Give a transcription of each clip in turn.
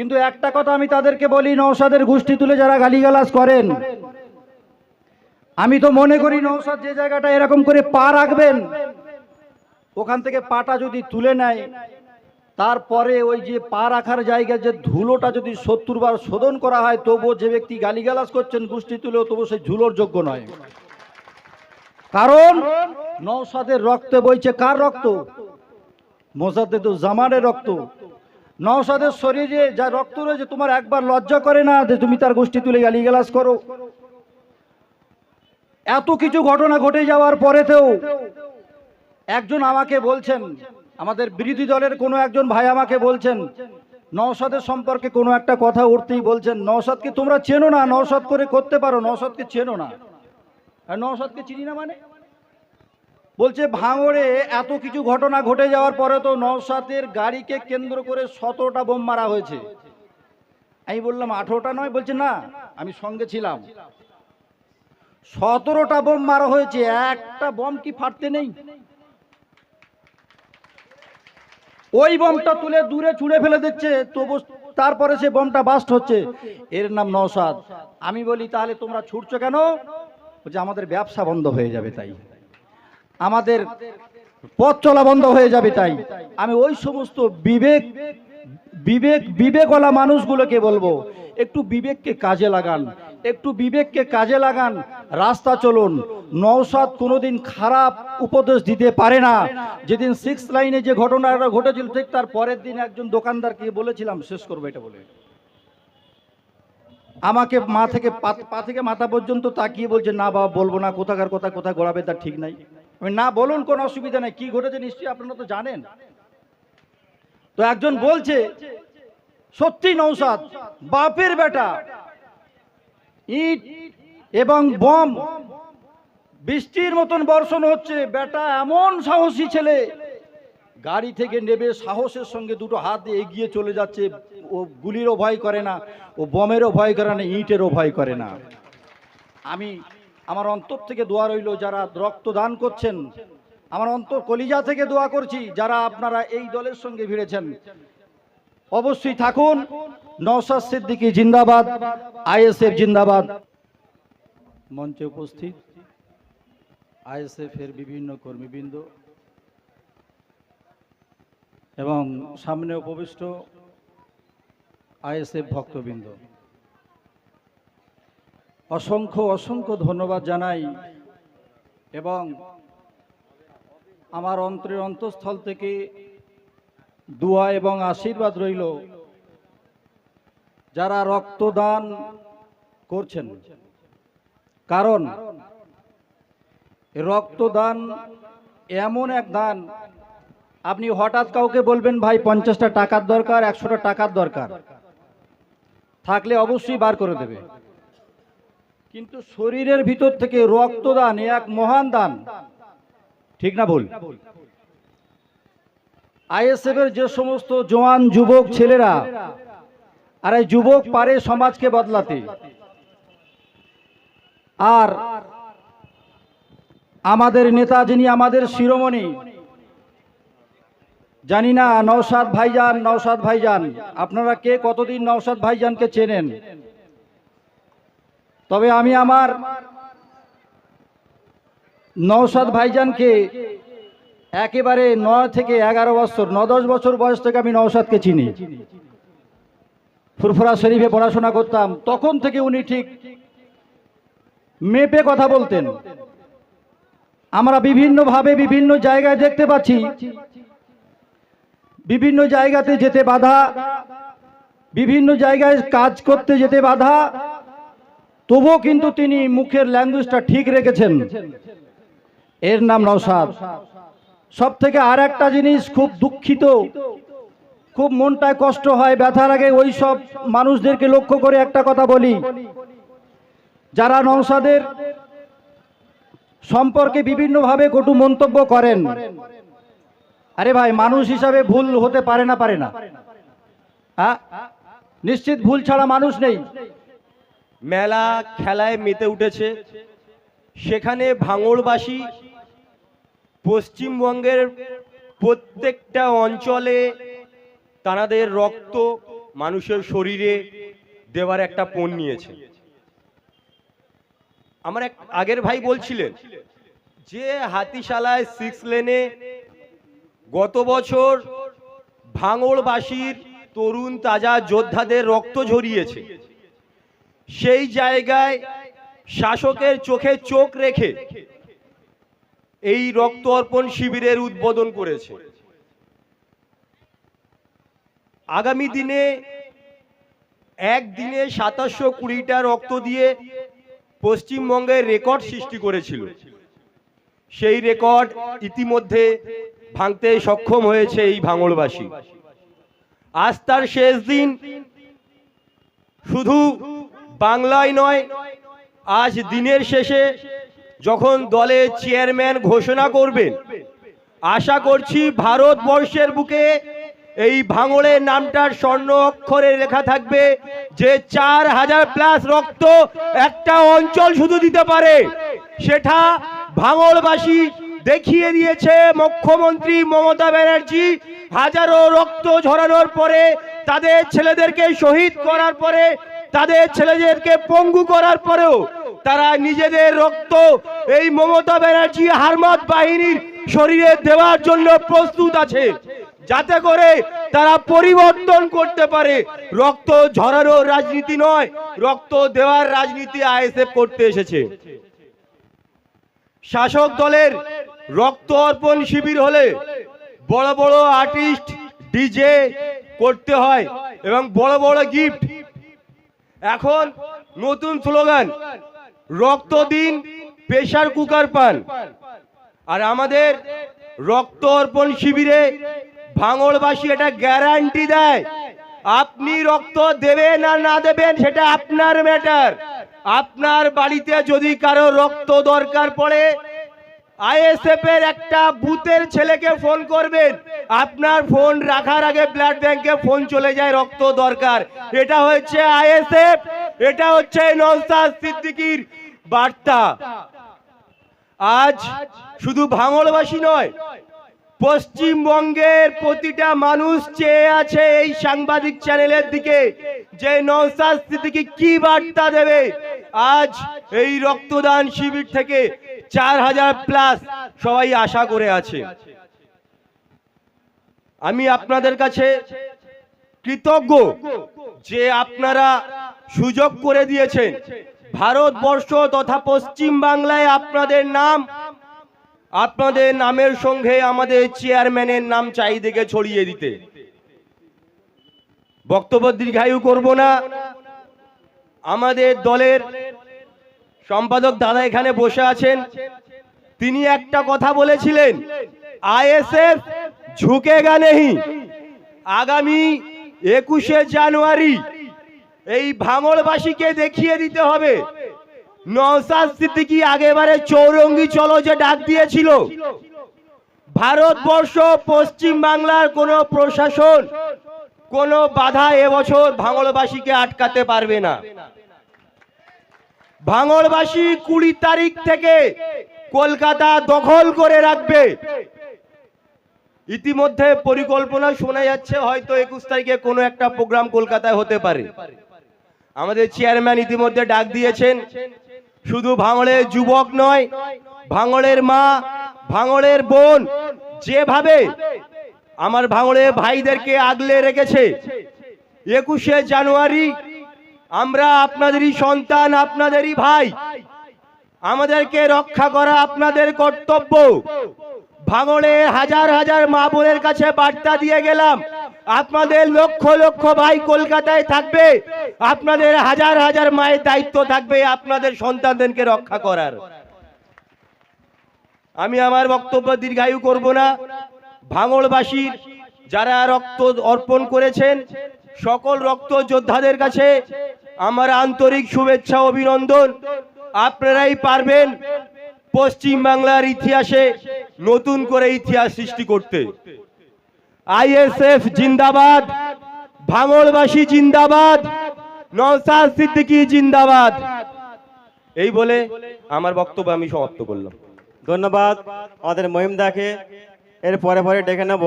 কিন্তু একটা কথা আমি তাদেরকে বলি নৌসাদের গোষ্ঠী তুলে যারা গালিগালাজ করেন, আমি তো মনে করি নৌসাদ যে জায়গাটা এরকম করে পা রাখবেন, ওখান থেকে পাটা যদি তুলে নেয়, তারপরে ওই যে পা রাখার জায়গায় যে ধুলোটা যদি সত্তর বার শোধন করা হয়, তবুও যে ব্যক্তি গালিগালাজ করছেন গোষ্ঠী তুলেও তবু সেই ধুলোর যোগ্য নয়। কারণ নৌসাদের রক্তে বইছে কার রক্ত? মোসাদে তো জামানের রক্ত। নৌসাদের শরীরে যা রক্ত রয়েছে, তোমার একবার লজ্জা করে না যে তুমি তার গোষ্ঠী তুলে গালিগালাজ করো? এত কিছু ঘটনা ঘটে যাওয়ার পরেতেও একজন আমাকে বলছেন, আমাদের বিরোধী দলের কোনো একজন ভাই আমাকে বলছেন, নওশাদের সম্পর্কে কোনো একটা কথা উঠতেই বলছেন, নওশাদকে তোমরা চেনো না, নওশাদ করে করতে পারো, নওশাদকে চেনো না। আর নওশাদকে চিনি না মানে? বলছে, ভাঙড়ে এত কিছু ঘটনা ঘটে যাওয়ার পরে তো নওশাদের গাড়িকে কেন্দ্র করে সতেরোটা বোম মারা হয়েছে। আমি বললাম, আঠেরোটা নয়? বলছে, না, আমি সঙ্গে ছিলাম। সতেরোটা বোম মারা হয়েছে, একটা বোম কি ফাটতে নেই? ওই বোমটা তুলে দূরে ছুঁড়ে ফেলে দিচ্ছে, তবু তারপরে সে বোমটা বাস্ট হচ্ছে। এর নাম নওসাদ আমি বলি, তাহলে তোমরা ছুটছো কেন? বলছে, আমাদের ব্যবসা বন্ধ হয়ে যাবে তাই। আমাদের পথ চলা বন্ধ হয়ে যাবে তাই। আমি ওই সমস্ত বিবেক বিবেক, বিবেকওয়ালা মানুষগুলোকে বলব, একটু বিবেককে কাজে লাগান, একটু বিবেককে কাজে লাগান, রাস্তা চলুন। নওসাদ কোনোদিন খারাপ উপদেশ দিতে পারে না। যেদিন সিক্স লাইনে যে ঘটনাটা ঘটেছিল, ঠিক তার পরের দিন একজন দোকানদারকে বলেছিলাম, শেষ করব এটা বলে। আমাকে মা থেকে, পা- থেকে মাথা পর্যন্ত তাকিয়ে বলছে, না বাবা, বলব না, কোথাকার কথা, কোথায় গড়াবে তার ঠিক নাই। না বলুন কোনো অসুবিধা নেই। কি ঘটেছে নিশ্চয়ই আপনারা তো জানেন। তো একজন বলছে, সত্যি নৌসাদ, বাপের বেটা, ইট এবং বম, বৃষ্টির মতন বর্ষণ হচ্ছে, বেটা এমন সাহসী ছেলে। গাড়ি থেকে নেবে, সাহসের সঙ্গে দুটো হাত দিয়ে এগিয়ে চলে যাচ্ছে। ও গুলিরও ভয় করে না, ও বমেরও ভয় করে না, ইটেরও ভয় করে না। আমি আমার অন্তর থেকে দোয়া রইল যারা রক্তদান করছেন। আমার অন্তর কলিজা থেকে দোয়া করছি যারা আপনারা এই দলের সঙ্গে ভিড়েছেন। অবশ্যই থাকুন। নওসাদ সিদ্দিকী জিন্দাবাদ, আইএসএফ জিন্দাবাদ। মঞ্চে উপস্থিত আইএসএফ এর বিভিন্ন কর্মীবৃন্দ এবং সামনে উপবিষ্ট আইএসএফ ভক্তবৃন্দ। অসংখ্য অসংখ্য ধন্যবাদ জানাই এবং আমার অন্তরের অন্তঃস্থল থেকে দোয়া এবং আশীর্বাদ রইল যারা রক্তদান করছেন। কারণ রক্তদান এমন এক দান, আপনি হঠাৎ কাউকে বলবেন, ভাই, পঞ্চাশটা টাকার দরকার, একশোটা টাকার দরকার। থাকলে অবশ্যই বার করে দেবে। কিন্তু শরীরের ভিতর থেকে রক্তদান এক মহান দান। ঠিক না ভুল? আইএসএফ এর যে সমস্ত জওয়ান যুবক ছেলেরা আর এই যুবক পারে সমাজকে বদলাতে। আর আমাদের নেতা যিনি, আমাদের শিরোমণি, জানি না, নওশাদ ভাইজান নওশাদ ভাইজান, আপনারা কে কতদিন নওশাদ ভাইজানকে চেনেন? তবে আমি আমার নওশাদ ভাইজানকে একেবারে নয় থেকে এগারো বছর ন দশ বছর বয়স থেকে আমি নওশাদকে চিনি। ফুরফুরা শরীফে পড়াশোনা করতাম, তখন থেকে উনি ঠিক মেপে কথা বলতেন। আমরা বিভিন্নভাবে বিভিন্ন জায়গায় দেখতে পাচ্ছি, বিভিন্ন জায়গাতে যেতে বাধা, বিভিন্ন জায়গায় কাজ করতে যেতে বাধা তবুও কিন্তু তিনি মুখের ল্যাঙ্গুয়েজটা ঠিক রেখেছেন। এর নাম নওশাদ। সব থেকে আর একটা জিনিস খুব দুঃখিত, খুব মনটায় কষ্ট হয় ব্যথা লাগে ওই সব মানুষদেরকে লক্ষ্য করে একটা কথা বলি। যারা নওশাদের সম্পর্কে বিভিন্নভাবে কটু মন্তব্য করেন, আরে ভাই, মানুষ হিসাবে ভুল হতে পারে না পারে না। নিশ্চিত ভুল ছাড়া মানুষ নেই। মেলা খেলায় মেতে উঠেছে। সেখানে ভাঙড়বাসী পশ্চিমবঙ্গের প্রত্যেকটা অঞ্চলে তাঁদের রক্ত মানুষের শরীরে দেওয়ার একটা পণ নিয়েছে। আমার এক আগের ভাই বলছিলেন যে হাতিশালায় সিক্স লেনে গত বছর ভাঙড়বাসীর তরুণ, তাজা যোদ্ধাদের রক্ত ঝরিয়েছে। সেই জায়গায় শাসকের চোখে চোখ রেখে এই রক্ত অর্পণ শিবিরের উদ্বোধন করেছে। আগামী দিনে একদিনে সাতাশশো কুড়িটা রক্ত দিয়ে পশ্চিমবঙ্গের রেকর্ড সৃষ্টি করেছিল। সেই রেকর্ড ইতিমধ্যে ভাঙতে সক্ষম হয়েছে এই ভাঙড়বাসী। আজ তার শেষ দিন। শুধু বাংলায় নয়, আজ দিনের শেষে যখন দলের চেয়ারম্যান ঘোষণা করবেন, আশা করছি ভারতবর্ষের বুকে এই ভাঙড়ের নামটার স্বর্ণ অক্ষরে লেখা থাকবে যে চার হাজার প্লাস রক্ত একটা অঞ্চল শুধু দিতে পারে। সেটা ভাঙড়বাসী দেখিয়ে দিয়েছে মুখ্যমন্ত্রী মমতা ব্যানার্জি। হাজারো রক্ত ঝরানোর পরে তাদের ছেলেদেরকে শহীদ করার পরে তাদের ছেলেদেরকে পঙ্গু করার পরেও তারা নিজেদের রক্ত, এই মমতা ব্যানার্জি হারমাত বাহিনীর শরীরে দেওয়ার জন্য প্রস্তুত আছে। যাতে করে তারা পরিবর্তন করতে পারে। রক্ত ঝরানোর রাজনীতি নয়, রক্ত দেওয়ার রাজনীতি আইএসএফ করতে এসেছে। শাসক দলের রক্ত অর্পণ শিবির হলে বড় বড় আর্টিস্ট, ডিজে করতে হয় এবং বড় বড় গিফট এখন নতুন স্লোগান, রক্ত দিন প্রেশার কুকার পান। আর আমাদের রক্ত অর্পণ শিবিরে ভাঙড়বাসী এটা গ্যারান্টি দেয়, আপনি রক্ত দেবেন আর না দেবেন সেটা আপনার ম্যাটার। আপনার বাড়িতে যদি কারও রক্ত দরকার পড়ে আইএসএফ এর একটা বুথের ছেলেকে ফোন করবেন। আপনার ফোন রাখার আগে ব্লাড ব্যাংকে ফোন চলে যায়, রক্ত দরকার। এটা হচ্ছে আইএসএফ, এটা হচ্ছে নওসাদ সিদ্দিকির বার্তা। আজ শুধু ভাঙড়বাসী নয়, পশ্চিমবঙ্গের প্রতিটা মানুষ চেয়ে আছে এই সাংবাদিক চ্যানেলের দিকে যে নওসাদ সিদ্দিকী কি বার্তা দেবে। আজ এই রক্তদান শিবির থেকে চার হাজার প্লাস সবাই আশা করে আছে। আমি আপনাদের কাছে কৃতজ্ঞ যে আপনারা সুযোগ করে দিয়েছেন। ভারতবর্ষ তথা পশ্চিম বাংলায় আপনাদের নাম, আপনাদের নামের সঙ্গে আমাদের চেয়ারম্যানের নাম চারিদিকে ছড়িয়ে দিতে। বক্তব্য দীর্ঘায়ু করব না। আমাদের দলের সম্পাদক দাদা এখানে বসে আছেন। তিনি একটা কথা বলেছিলেন, আইএসএফ ঝুঁকেগা নেই আগামী একুশে জানুয়ারি এই ভাঙড়বাসীকে দেখিয়ে দিতে হবে। নওসাদ সিদ্দিকি আগেবারে চৌরঙ্গি চলো যে ডাক দিয়েছিল। ভারতবর্ষ, পশ্চিম বাংলার কোনো প্রশাসন কোনো বাধা এবছর ভাঙড়বাসীকে আটকাতে পারবে না। ভাঙড়বাসী কুড়ি তারিখ থেকে কলকাতা দখল করে রাখবে। ইতিমধ্যে পরিকল্পনা শোনা যাচ্ছে, হয়তো একুশ তারিখে কোনো একটা প্রোগ্রাম কলকাতায় হতে পারে। আমাদের চেয়ারম্যান ইতিমধ্যে ডাক দিয়েছেন, শুধু ভাঙড়ের যুবক নয়, ভাঙড়ের মা, ভাঙড়ের বোন, যেভাবে আমার ভাঙড়ে ভাইদেরকে আগলে রেখেছে, একুশে জানুয়ারি আমরা আপনাদেরই সন্তান, আপনাদেরই ভাই। আমাদেরকে রক্ষা করা আপনাদের কর্তব্য। ভাঙড়ে হাজার হাজার মা বোনের কাছে বার্তা দিয়ে গেলাম। আপনাদের লক্ষ লক্ষ ভাই কলকাতায় থাকবে। আপনাদের হাজার হাজার মায়ের দায়িত্ব থাকবে আপনাদের সন্তানদেরকে রক্ষা করার। আমি আমার বক্তব্য দীর্ঘায়ু করব না। ভাঙড়বাসীর যারা রক্ত অর্পণ করেছেন, সকল রক্ত যোদ্ধাদের কাছে আমার আন্তরিক শুভেচ্ছা, অভিনন্দন। আপনারাই পারবেন পশ্চিম বাংলার ইতিহাসে নতুন করে ইতিহাস সৃষ্টি করতে। আইএসএফ জিন্দাবাদ, ভাঙড়বাসী জিন্দাবাদ, নওসাদ সিদ্দিকি জিন্দাবাদ। এই বলে আমার বক্তব্য আমি সমাপ্ত করলাম। ধন্যবাদ। আমাদের মহিম দাকে এর পরে পরে ডেকে নেব।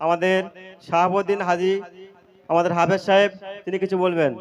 আমাদের শাহাবুদ্দিন হাজি, আমাদের হাফেজ সাহেব, তিনি কিছু বলবেন।